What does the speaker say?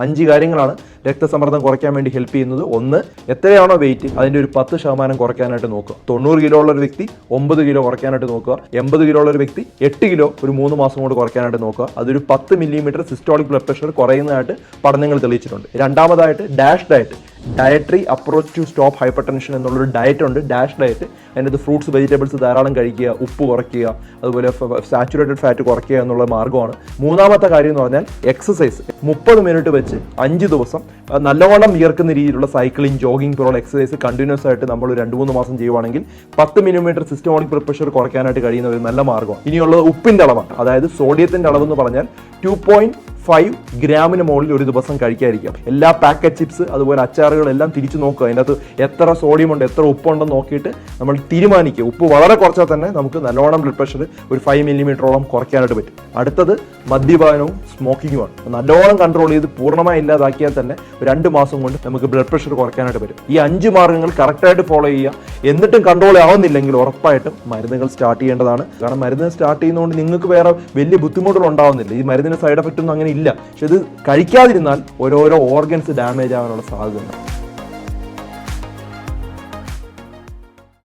അഞ്ച് കാര്യങ്ങളാണ് രക്തസമ്മർദ്ദം കുറയ്ക്കാൻ വേണ്ടി ഹെൽപ്പ് ചെയ്യുന്നത്. ഒന്ന് എത്രയാണോ വെയിറ്റ് അതിന്റെ ഒരു പത്ത് ശതമാനം കുറയ്ക്കാനായിട്ട് നോക്കുക. തൊണ്ണൂറ് കിലോ ഉള്ള ഒരു വ്യക്തി ഒമ്പത് കിലോ കുറയ്ക്കാനായിട്ട് നോക്കുക. എൺപത് കിലോ ഉള്ള ഒരു വ്യക്തി എട്ട് കിലോ ഒരു മൂന്ന് മാസം കൊണ്ട് കുറയ്ക്കാനായിട്ട് നോക്കുക. അതൊരു പത്ത് മില്ലിമീറ്റർ സിസ്റ്റോളിക് ബ്ലഡ് പ്രഷർ കുറയുന്നതായിട്ട് പഠനങ്ങൾ തെളിയിച്ചിട്ടുണ്ട്. രണ്ടാമതായിട്ട് DASH diet dietary approach to stop hypertension എന്നുള്ളൊരു ഡയറ്റ് ഉണ്ട്. ഡാഷ് ഡയറ്റ് അതിനകത്ത് ഫ്രൂട്ട്സ് വെജിറ്റബിൾസ് ധാരാളം കഴിക്കുക ഉപ്പ് കുറയ്ക്കുക അതുപോലെ സാച്ചുറേറ്റഡ് ഫാറ്റ് കുറയ്ക്കുക എന്നുള്ള മാർഗമാണ്. മൂന്നാമത്തെ കാര്യം എന്ന് പറഞ്ഞാൽ എക്സസൈസ് മുപ്പത് മിനിറ്റ് വെച്ച് അഞ്ച് ദിവസം നല്ലോണം വിയർക്കുന്ന രീതിയിലുള്ള സൈക്ലിംഗ് ജോഗിംഗ് പോലുള്ള എക്സസൈസ് കണ്ടിന്യൂസ് ആയിട്ട് നമ്മൾ രണ്ട് മൂന്ന് മാസം ചെയ്യുവാണെങ്കിൽ പത്ത് മില്ലിമീറ്റർ സിസ്റ്റമോണിക് ബ്ലഡ് പ്രഷർ കുറയ്ക്കാനായിട്ട് കഴിയുന്ന ഒരു നല്ല മാർഗമാണ്. ഇനിയുള്ളത് ഉപ്പിന്റെ അളവാണ്. അതായത് സോഡിയത്തിന്റെ അളവെന്ന് പറഞ്ഞാൽ ടു ഫൈവ് ഗ്രാമിന് മുകളിൽ ഒരു ദിവസം കഴിക്കാതിരിക്കാം. എല്ലാ പാക്കറ്റ് ചിപ്സ് അതുപോലെ അച്ചാറുകളെല്ലാം തിരിച്ചു നോക്കുക. അതിനകത്ത് എത്ര സോഡിയം ഉണ്ട് എത്ര ഉപ്പുണ്ടെന്ന് നോക്കിയിട്ട് നമ്മൾ തീരുമാനിക്കുക. ഉപ്പ് വളരെ കുറച്ചാൽ തന്നെ നമുക്ക് നല്ലോണം ബ്ലഡ് പ്രഷർ ഒരു ഫൈവ് മില്ലിമീറ്ററോളം കുറയ്ക്കാനായിട്ട് പറ്റും. അടുത്തത് മദ്യപാനവും സ്മോക്കിങ്ങുമാണ് നല്ലോണം കൺട്രോൾ ചെയ്ത് പൂർണമായി ഇല്ലാതാക്കിയാൽ തന്നെ രണ്ട് മാസം കൊണ്ട് നമുക്ക് ബ്ലഡ് പ്രഷർ കുറയ്ക്കാനായിട്ട് പറ്റും. ഈ അഞ്ച് മാർഗങ്ങൾ കറക്റ്റായിട്ട് ഫോളോ ചെയ്യുക. എന്നിട്ടും കൺട്രോൾ ആവുന്നില്ലെങ്കിൽ ഉറപ്പായിട്ടും മരുന്നുകൾ സ്റ്റാർട്ട് ചെയ്യേണ്ടതാണ്. കാരണം മരുന്ന് സ്റ്റാർട്ട് ചെയ്യുന്നതുകൊണ്ട് നിങ്ങൾക്ക് വേറെ വലിയ ബുദ്ധിമുട്ടുകൾ ഉണ്ടാവുന്നില്ല. ഈ മരുന്നിന് സൈഡ് എഫക്റ്റ് ഒന്നും അങ്ങനെ ഇല്ല. പക്ഷെ ഇത് കഴിക്കാതിരുന്നാൽ ഓരോരോ ഓർഗൻസ് ഡാമേജ് ആവാനുള്ള സാധ്യതയുണ്ട്.